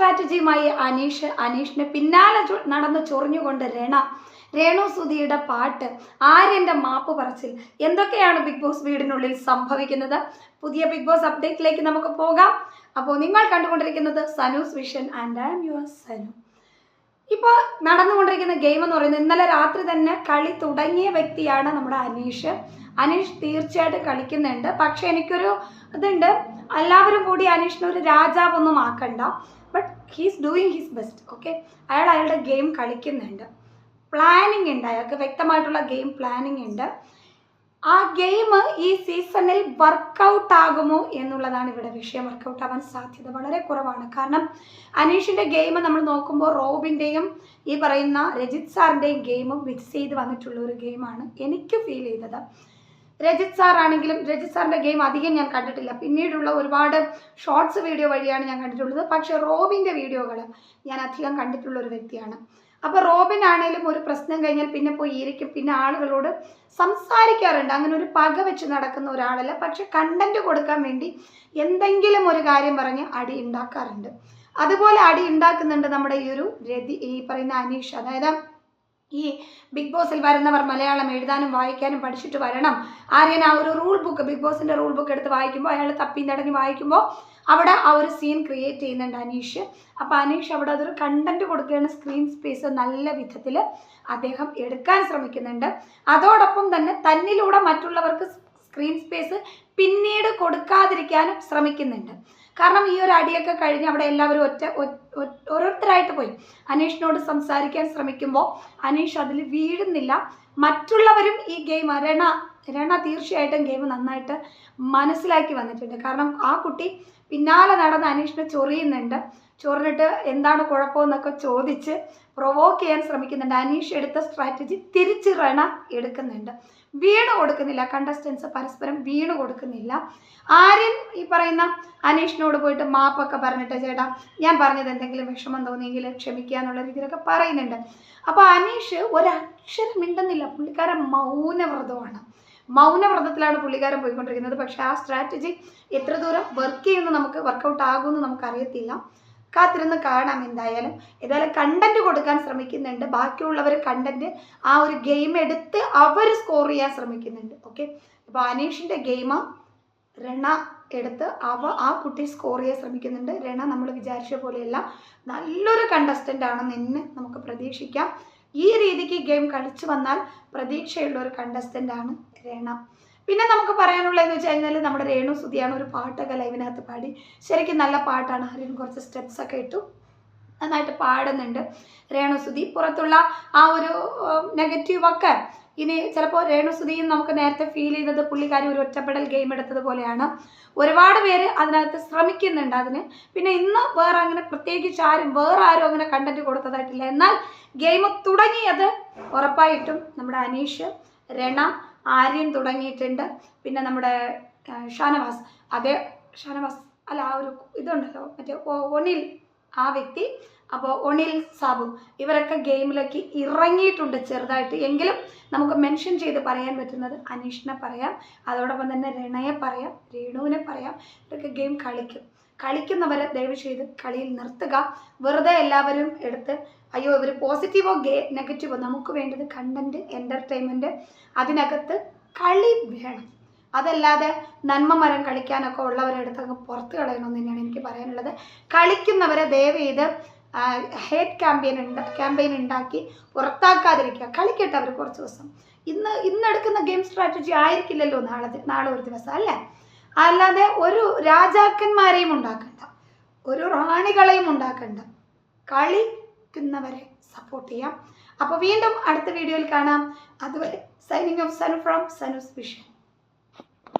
സ്ട്രാറ്റജിയുമായി അനീഷ് അനീഷിന് പിന്നാലെ നടന്ന് ചൊറിഞ്ഞുകൊണ്ട് രണ. രേണു സുധിയുടെ പാട്ട് ആര്യന്റെ മാപ്പ് പറച്ചിൽ. എന്തൊക്കെയാണ് ബിഗ് ബോസ് വീടിനുള്ളിൽ സംഭവിക്കുന്നത്? പുതിയ ബിഗ് ബോസ് അപ്ഡേറ്റിലേക്ക് നമുക്ക് പോകാം. അപ്പോൾ നിങ്ങൾ കണ്ടുകൊണ്ടിരിക്കുന്നത് Sanu's vision and I am your Sanu. ഇപ്പോൾ നടന്നുകൊണ്ടിരിക്കുന്ന ഗെയിം എന്ന് പറയുന്നത് ഇന്നലെ രാത്രി തന്നെ കളി തുടങ്ങിയ വ്യക്തിയാണ് നമ്മുടെ അനീഷ്. അനീഷ് തീർച്ചയായിട്ടും കളിക്കുന്നുണ്ട്. പക്ഷെ എനിക്കൊരു ഇതുണ്ട്. എല്ലാവരും കൂടി അനീഷിനെ ഒരു രാജാവൊന്നും ആക്കണ്ട. He's doing his best okay അയാൾ അയാളുടെ ഗെയിം കളിക്കുന്നുണ്ട്. പ്ലാനിങ് ഉണ്ട്. അയാൾക്ക് വ്യക്തമായിട്ടുള്ള ഗെയിം പ്ലാനിങ് ഉണ്ട്. ആ ഗെയിം ഈ സീസണിൽ വർക്കൗട്ട് ആകുമോ എന്നുള്ളതാണ് ഇവിടെ വിഷയം. വർക്കൗട്ട് ആവാൻ സാധ്യത വളരെ കുറവാണ്. കാരണം അനീഷിന്റെ ഗെയിം നമ്മൾ നോക്കുമ്പോൾ റോബിന്റെയും ഈ പറയുന്ന രജിത് സാറിന്റെയും ഗെയിമും മിക്സ് ചെയ്ത് വന്നിട്ടുള്ള ഒരു ഗെയിമാണ് എനിക്ക് ഫീൽ ചെയ്തത് രജിത് സാർ ആണെങ്കിലും രജിത് സാറിന്റെ ഗെയിം അധികം ഞാൻ കണ്ടിട്ടില്ല. പിന്നീടുള്ള ഒരുപാട് ഷോർട്സ് വീഡിയോ വഴിയാണ് ഞാൻ കണ്ടിട്ടുള്ളത്. പക്ഷേ റോബിന്റെ വീഡിയോകൾ ഞാൻ അധികം കണ്ടിട്ടുള്ള ഒരു വ്യക്തിയാണ്. അപ്പോൾ റോബിൻ ആണെങ്കിലും ഒരു പ്രശ്നം കഴിഞ്ഞാൽ പിന്നെ പോയി ഇരിക്കും. പിന്നെ ആളുകളോട് സംസാരിക്കാറുണ്ട്. അങ്ങനെ ഒരു പക വെച്ച് നടക്കുന്ന ഒരാളല്ല. പക്ഷെ കണ്ടന്റ് കൊടുക്കാൻ വേണ്ടി എന്തെങ്കിലും ഒരു കാര്യം പറഞ്ഞ് അടി ഉണ്ടാക്കാറുണ്ട്. അതുപോലെ അടി ഉണ്ടാക്കുന്നുണ്ട് നമ്മുടെ ഈ ഒരു രതി ഈ പറയുന്ന അനീഷ്. അതായത് ഈ ബിഗ് ബോസിൽ വരുന്നവർ മലയാളം എഴുതാനും വായിക്കാനും പഠിച്ചിട്ട് വരണം. ആര്യൻ ആ ഒരു റൂൾ ബുക്ക് ബിഗ് ബോസിന്റെ റൂൾ ബുക്ക് എടുത്ത് വായിക്കുമ്പോൾ അയാൾ തപ്പി നടങ്ങി വായിക്കുമ്പോൾ അവിടെ ആ ഒരു സീൻ ക്രിയേറ്റ് ചെയ്യുന്നുണ്ട് അനീഷ്. അപ്പോൾ അനീഷ് അവിടെ അതൊരു കണ്ടന്റ് കൊടുക്കുകയാണ്. സ്ക്രീൻ സ്പേസ് നല്ല വിധത്തിൽ അദ്ദേഹം എടുക്കാൻ ശ്രമിക്കുന്നുണ്ട്. അതോടൊപ്പം തന്നെ തന്നിലൂടെ മറ്റുള്ളവർക്ക് സ്ക്രീൻ സ്പേസ് പിന്നീട് കൊടുക്കാതിരിക്കാനും ശ്രമിക്കുന്നുണ്ട്. കാരണം ഈ ഒരു അടിയൊക്കെ കഴിഞ്ഞ് അവിടെ എല്ലാവരും ഒറ്റ ഓരോരുത്തരായിട്ട് പോയി. അനീഷിനോട് സംസാരിക്കാൻ ശ്രമിക്കുമ്പോൾ അനീഷ് അതിൽ വീഴുന്നില്ല. മറ്റുള്ളവരും ഈ ഗെയിം രണ രണ തീർച്ചയായിട്ടും ഗെയിം നന്നായിട്ട് മനസ്സിലാക്കി വന്നിട്ടുണ്ട്. കാരണം ആ കുട്ടി പിന്നാലെ നടന്ന് അനീഷിനെ ചൊറിയുന്നുണ്ട്. ചൊറിഞ്ഞിട്ട് എന്താണ് കുഴപ്പമെന്നൊക്കെ ചോദിച്ച് പ്രൊവോക്ക് ചെയ്യാൻ ശ്രമിക്കുന്നുണ്ട്. അനീഷ് എടുത്ത സ്ട്രാറ്റജി തിരിച്ച് രണ എടുക്കുന്നുണ്ട്. വീണ് കൊടുക്കുന്നില്ല. കണ്ടസ്റ്റൻസ് പരസ്പരം വീണ് കൊടുക്കുന്നില്ല. ആര്യൻ ഈ പറയുന്ന അനീഷിനോട് പോയിട്ട് മാപ്പൊക്കെ പറഞ്ഞിട്ട് ചേട്ടാ ഞാൻ പറഞ്ഞത് എന്തെങ്കിലും വിഷമം തോന്നിയെങ്കിൽ ക്ഷമിക്കുക എന്നുള്ള രീതിയിലൊക്കെ പറയുന്നുണ്ട്. അപ്പോൾ അനീഷ് ഒരക്ഷരം മിണ്ടുന്നില്ല. പുള്ളിക്കാരൻ മൗനവ്രതമാണ്. മൗനവ്രതത്തിലാണ് പുള്ളിക്കാരൻ പോയിക്കൊണ്ടിരിക്കുന്നത്. പക്ഷേ ആ സ്ട്രാറ്റജി എത്ര ദൂരം വർക്ക് ചെയ്യുമെന്ന് നമുക്ക് വർക്കൗട്ട് ആകുമെന്ന് നമുക്കറിയത്തില്ല. കാത്തിരുന്ന് കാണാം എന്തായാലും. ഏതായാലും കണ്ടന്റ് കൊടുക്കാൻ ശ്രമിക്കുന്നുണ്ട്. ബാക്കിയുള്ളവർ കണ്ടന്റ് ആ ഒരു ഗെയിം എടുത്ത് അവർ സ്കോർ ചെയ്യാൻ ശ്രമിക്കുന്നുണ്ട്. ഓക്കെ അപ്പോൾ അനീഷിന്റെ ഗെയിം രണ എടുത്ത് അവ ആ കുട്ടി സ്കോർ ചെയ്യാൻ ശ്രമിക്കുന്നുണ്ട്. രണ നമ്മൾ വിചാരിച്ച പോലെയല്ല. നല്ലൊരു കണ്ടസ്റ്റന്റ് ആണെന്ന് എന്നെ നമുക്ക് പ്രതീക്ഷിക്കാം. ഈ രീതിക്ക് ഗെയിം കളിച്ചു വന്നാൽ പ്രതീക്ഷയുള്ള ഒരു കണ്ടസ്റ്റന്റ് ആണ് രണ. പിന്നെ നമുക്ക് പറയാനുള്ളതെന്ന് വെച്ച് കഴിഞ്ഞാൽ നമ്മുടെ രേണു സുധിയാണ് ഒരു പാട്ടൊക്കെ ലൈവിനകത്ത് പാടി. ശരിക്കും നല്ല പാട്ടാണ്. ആരും കുറച്ച് സ്റ്റെപ്സൊക്കെ ഇട്ടു. നന്നായിട്ട് പാടുന്നുണ്ട്. രേണുസുതി പുറത്തുള്ള ആ ഒരു നെഗറ്റീവ് ഒക്കെ ഇനി ചിലപ്പോൾ രേണുസുതിയും നമുക്ക് നേരത്തെ ഫീൽ ചെയ്തത് പുള്ളിക്കാരി ഒരു ഒറ്റപ്പെടൽ ഗെയിം എടുത്തതുപോലെയാണ് ഒരുപാട് പേര് അതിനകത്ത് ശ്രമിക്കുന്നുണ്ട് അതിന്. പിന്നെ ഇന്ന് വേറെ അങ്ങനെ പ്രത്യേകിച്ച് ആരും വേറെ ആരും അങ്ങനെ കണ്ടന്റ് കൊടുത്തതായിട്ടില്ല. എന്നാൽ ഗെയിം തുടങ്ങിയത് ഉറപ്പായിട്ടും നമ്മുടെ അനീഷ് രണ ആര്യൻ തുടങ്ങിയിട്ടുണ്ട്. പിന്നെ നമ്മുടെ ഷാനവാസ്. അതേ ഷാനവാസ് അല്ല ആ ഒരു ഇതുണ്ടല്ലോ മറ്റേ ഒനിൽ. ആ വ്യക്തി അപ്പോൾ ഒണിൽ സാബു ഇവരൊക്കെ ഗെയിമിലേക്ക് ഇറങ്ങിയിട്ടുണ്ട് ചെറുതായിട്ട്. എങ്കിലും നമുക്ക് മെൻഷൻ ചെയ്ത് പറയാൻ പറ്റുന്നത് അനീഷിനെ പറയാം അതോടൊപ്പം തന്നെ രണയെ പറയാം രേണുവിനെ പറയാം. ഇവരൊക്കെ ഗെയിം കളിക്കും. കളിക്കുന്നവരെ ദയവ് ചെയ്ത് കളിയിൽ നിർത്തുക. വെറുതെ എല്ലാവരും എടുത്ത് അയ്യോ ഇവർ പോസിറ്റീവോ ഗേ നെഗറ്റീവോ നമുക്ക് വേണ്ടത് കണ്ടന്റ് എന്റർടൈൻമെന്റ് അതിനകത്ത് കളി വേണം. അതല്ലാതെ നന്മ മരം കളിക്കാനൊക്കെ ഉള്ളവരെടുത്ത് അങ്ങ് പുറത്ത് കളയണമെന്ന് തന്നെയാണ് എനിക്ക് പറയാനുള്ളത്. കളിക്കുന്നവരെ ദയവ് ചെയ്ത് ഹേറ്റ് ക്യാമ്പയിൻ ഉണ്ട് ക്യാമ്പയിൻ ഉണ്ടാക്കി പുറത്താക്കാതിരിക്കുക. കളിക്കട്ടെ അവർ കുറച്ച് ദിവസം. ഇന്ന് ഇന്നെടുക്കുന്ന ഗെയിം സ്ട്രാറ്റജി ആയിരിക്കില്ലല്ലോ നാളെ നാളെ ഒരു ദിവസം അല്ലേ? അല്ലാതെ ഒരു രാജാക്കന്മാരെയും ഉണ്ടാക്കണ്ട. ഒരു റാണികളെയും ഉണ്ടാക്കണ്ട. കളിക്കുന്നവരെ സപ്പോർട്ട് ചെയ്യാം. അപ്പോൾ വീണ്ടും അടുത്ത വീഡിയോയിൽ കാണാം. അതുവരെ signing off Sanu from Sanu's vision